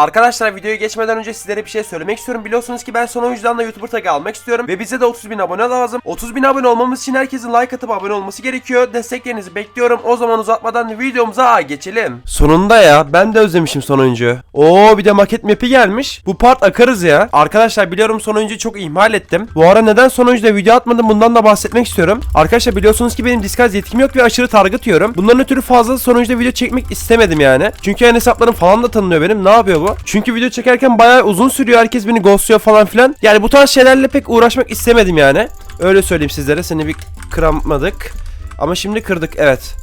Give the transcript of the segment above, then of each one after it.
Arkadaşlar videoya geçmeden önce sizlere bir şey söylemek istiyorum. Biliyorsunuz ki ben son oyuncudan da YouTuber tagı almak istiyorum. Ve bize de 30 bin abone lazım. 30 bin abone olmamız için herkesin like atıp abone olması gerekiyor. Desteklerinizi bekliyorum. O zaman uzatmadan videomuza geçelim. Sonunda ya. Ben de özlemişim son oyuncuyu. Oo bir de maket map'i gelmiş. Bu part akarız ya. Arkadaşlar biliyorum son oyuncuyu çok ihmal ettim. Bu ara neden son oyuncuda video atmadım bundan da bahsetmek istiyorum. Arkadaşlar biliyorsunuz ki benim Discord yetkim yok ve aşırı target yiyorum. Bundan ötürü fazla son oyuncuda video çekmek istemedim yani. Çünkü yani hesaplarım falan da tanınıyor benim. Ne yapıyor bu? Çünkü video çekerken bayağı uzun sürüyor. Herkes beni ghostluyor falan filan. Yani bu tarz şeylerle pek uğraşmak istemedim yani. Öyle söyleyeyim sizlere. Seni bir kıramadık. Ama şimdi kırdık evet.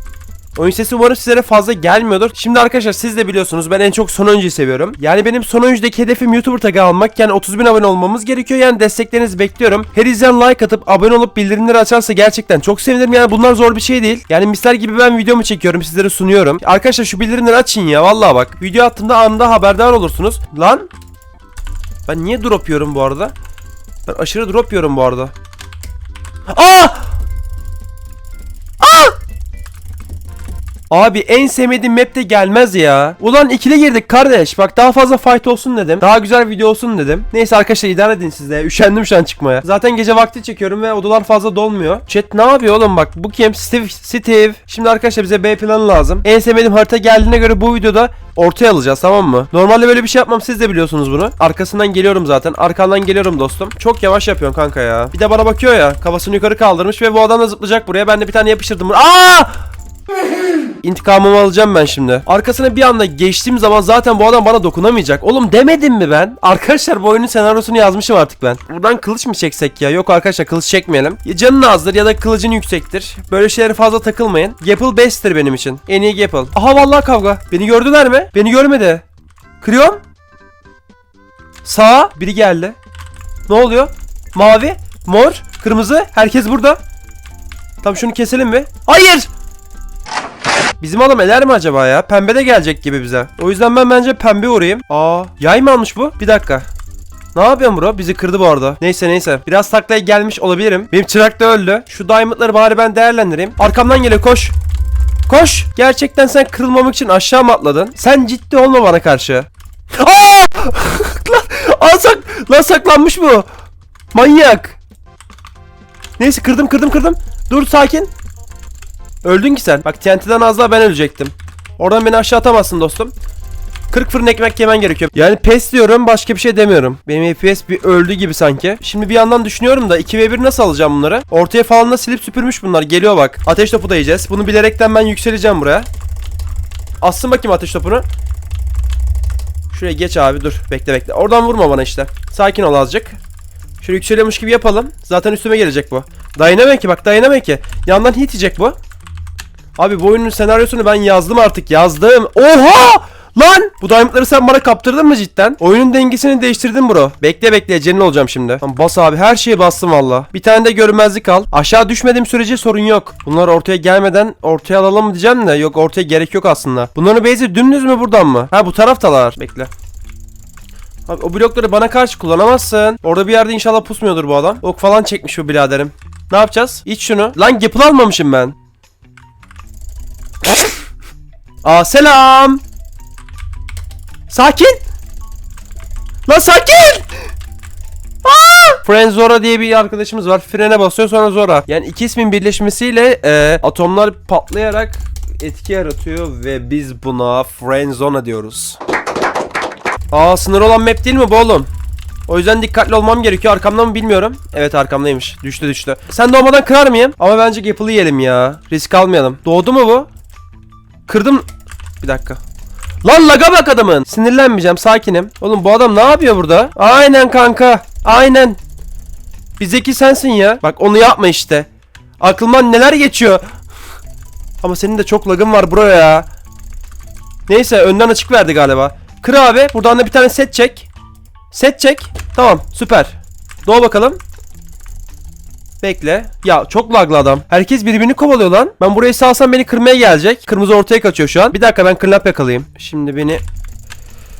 Oyun sesi umarım sizlere fazla gelmiyordur. Şimdi arkadaşlar siz de biliyorsunuz ben en çok son oyuncuyu seviyorum. Yani benim son oyuncudaki hedefim YouTuber tagı almak. Yani 30 bin abone olmamız gerekiyor. Yani desteklerinizi bekliyorum. Her izleyen like atıp abone olup bildirimleri açarsa gerçekten çok sevinirim. Yani bunlar zor bir şey değil. Yani misler gibi ben videomu çekiyorum sizlere sunuyorum. Arkadaşlar şu bildirimleri açın ya vallahi bak. Video attığımda anında haberdar olursunuz. Lan ben niye drop yiyorum bu arada? Ben aşırı drop yiyorum bu arada. Aa! Abi en sevmediğim map de gelmez ya. Ulan ikili girdik kardeş. Bak daha fazla fight olsun dedim. Daha güzel video olsun dedim. Neyse arkadaşlar idare edin siz de. Üşendim şu an çıkmaya. Zaten gece vakti çekiyorum ve odalar fazla dolmuyor. Chat ne yapıyor oğlum bak. Bu kim? Steve. Steve. Şimdi arkadaşlar bize B planı lazım. En sevmediğim harita geldiğine göre bu videoda ortaya alacağız tamam mı? Normalde böyle bir şey yapmam siz de biliyorsunuz bunu. Arkasından geliyorum zaten. Arkandan geliyorum dostum. Çok yavaş yapıyorsun kanka ya. Bir de bana bakıyor ya. Kafasını yukarı kaldırmış ve bu adam da zıplayacak buraya. Ben de bir tane yapıştırdım. Aa! İntikamımı alacağım ben şimdi. Arkasına bir anda geçtiğim zaman zaten bu adam bana dokunamayacak. Oğlum demedim mi ben? Arkadaşlar bu oyunun senaryosunu yazmışım artık ben. Buradan kılıç mı çeksek ya? Yok arkadaşlar kılıç çekmeyelim. Ya canın azdır ya da kılıcın yüksektir. Böyle şeylere fazla takılmayın. Gapple best'tir benim için. En iyi Gapple. Aha vallahi kavga. Beni gördüler mi? Beni görmedi. Kırıyorum. Sağa biri geldi. Ne oluyor? Mavi, mor, kırmızı. Herkes burada. Tamam şunu keselim mi? Hayır! Bizim adam eler mi acaba ya? Pembe de gelecek gibi bize. O yüzden ben bence pembe uğrayayım. Aa, yay mı almış bu? Bir dakika. Ne yapıyorsun bro? Bizi kırdı bu arada. Neyse neyse. Biraz taklaya gelmiş olabilirim. Benim çırak da öldü. Şu diamondları bari ben değerlendireyim. Arkamdan geliyor koş. Koş. Gerçekten sen kırılmamak için aşağı mı atladın? Sen ciddi olma bana karşı. Aa! lan, lan saklanmış bu. Manyak. Neyse kırdım kırdım kırdım. Dur sakin. Öldün ki sen. Bak TNT'den az daha ben ölecektim. Oradan beni aşağı atamazsın dostum. 40 fırın ekmek yemen gerekiyor. Yani pes diyorum başka bir şey demiyorum. Benim FPS bir öldü gibi sanki. Şimdi bir yandan düşünüyorum da 2v1 nasıl alacağım bunları? Ortaya falan da silip süpürmüş bunlar. Geliyor bak. Ateş topu da yiyeceğiz. Bunu bilerekten ben yükseleceğim buraya. Assın bakayım ateş topunu. Şuraya geç abi dur. Bekle bekle. Oradan vurma bana işte. Sakin ol azıcık. Şöyle yükseliyormuş gibi yapalım. Zaten üstüme gelecek bu. Dayanamıyor ki bak dayanamıyor ki. Yandan hit yiyecek bu. Abi bu oyunun senaryosunu ben yazdım artık yazdım. Oha! Lan! Bu diamondları sen bana kaptırdın mı cidden? Oyunun dengesini değiştirdin bro. Bekle bekle cenin olacağım şimdi. Tamam, bas abi her şeyi bastım valla. Bir tane de görünmezlik al. Aşağı düşmediğim sürece sorun yok. Bunlar ortaya gelmeden ortaya alalım mı diyeceğim de yok ortaya gerek yok aslında. Bunların base'i dümdüz mü buradan mı? Ha bu taraftalar. Bekle. Abi o blokları bana karşı kullanamazsın. Orada bir yerde inşallah pusmuyordur bu adam. Ok falan çekmiş bu biraderim. Ne yapacağız? İç şunu. Lan gapple almamışım ben. Aa selam. Sakin. Lan sakin. Aa! Friend Zora diye bir arkadaşımız var. Frene basıyor sonra Zora. Yani iki ismin birleşmesiyle e, atomlar patlayarak etki yaratıyor ve biz buna Friend Zona diyoruz. Aa sınır olan map değil mi bu oğlum? O yüzden dikkatli olmam gerekiyor. Arkamda mı bilmiyorum. Evet arkamdaymış. Düştü düştü. Sen doğmadan kırar mıyım? Ama bence Gapple'ı yiyelim ya. Risk almayalım. Doğdu mu bu? Kırdım. Bir dakika. Lan laga bak adamın. Sinirlenmeyeceğim sakinim. Oğlum bu adam ne yapıyor burada? Aynen kanka. Aynen. Bir zeki sensin ya. Bak onu yapma işte. Aklımdan neler geçiyor. Ama senin de çok lagın var bro ya. Neyse önden açık verdi galiba. Kır abi. Buradan da bir tane set çek. Set çek. Tamam süper. Doğ bakalım. Bekle. Ya çok laglı adam. Herkes birbirini kovalıyor lan. Ben burayı salsam beni kırmaya gelecek. Kırmızı ortaya kaçıyor şu an. Bir dakika ben kırlap yakalayayım. Şimdi beni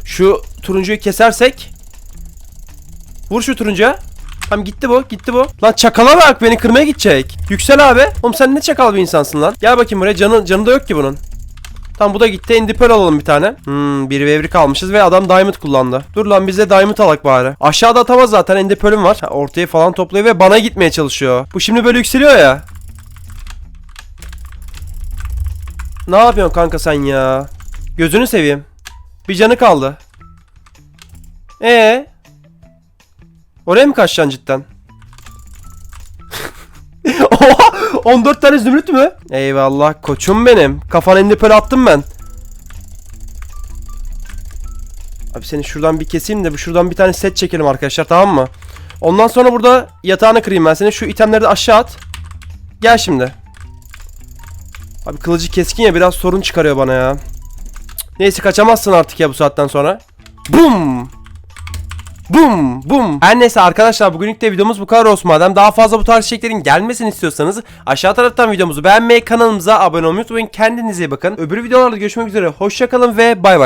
şu turuncuyu kesersek Vur şu turuncuya. Tamam gitti bu gitti bu. Lan çakala bak beni kırmaya gidecek. Yüksel abi. Oğlum sen ne çakal bir insansın lan. Gel bakayım buraya canı, canı da yok ki bunun. Tamam bu da gitti. Pearl alalım bir tane. Hmm, bir vevri kalmışız ve adam Diamond kullandı. Dur lan bize Diamond alak bari. Aşağıda atamaz zaten Pearl'üm var. Ha, ortaya falan topluyor ve bana gitmeye çalışıyor. Bu şimdi böyle yükseliyor ya. Ne yapıyorsun kanka sen ya? Gözünü seveyim. Bir canı kaldı. Ee? Oraya mı kaçacaksın cidden? Oha! 14 tane zümrüt mü? Eyvallah koçum benim. Kafana endipöl attım ben. Abi seni şuradan bir keseyim de bir şuradan bir tane set çekelim arkadaşlar tamam mı? Ondan sonra burada yatağını kırayım ben seni. Şu itemleri de aşağı at. Gel şimdi. Abi kılıcı keskin ya biraz sorun çıkarıyor bana ya. Neyse kaçamazsın artık ya bu saatten sonra. Bum! Bum bum. Her neyse arkadaşlar bugünlük de videomuz bu kadar olsun madem. Daha fazla bu tarz içeriklerin gelmesini istiyorsanız aşağı taraftan videomuzu beğenmeyi kanalımıza abone olmayı unutmayın. Kendinize iyi bakın. Öbür videolarda görüşmek üzere. Hoşçakalın ve bay bay.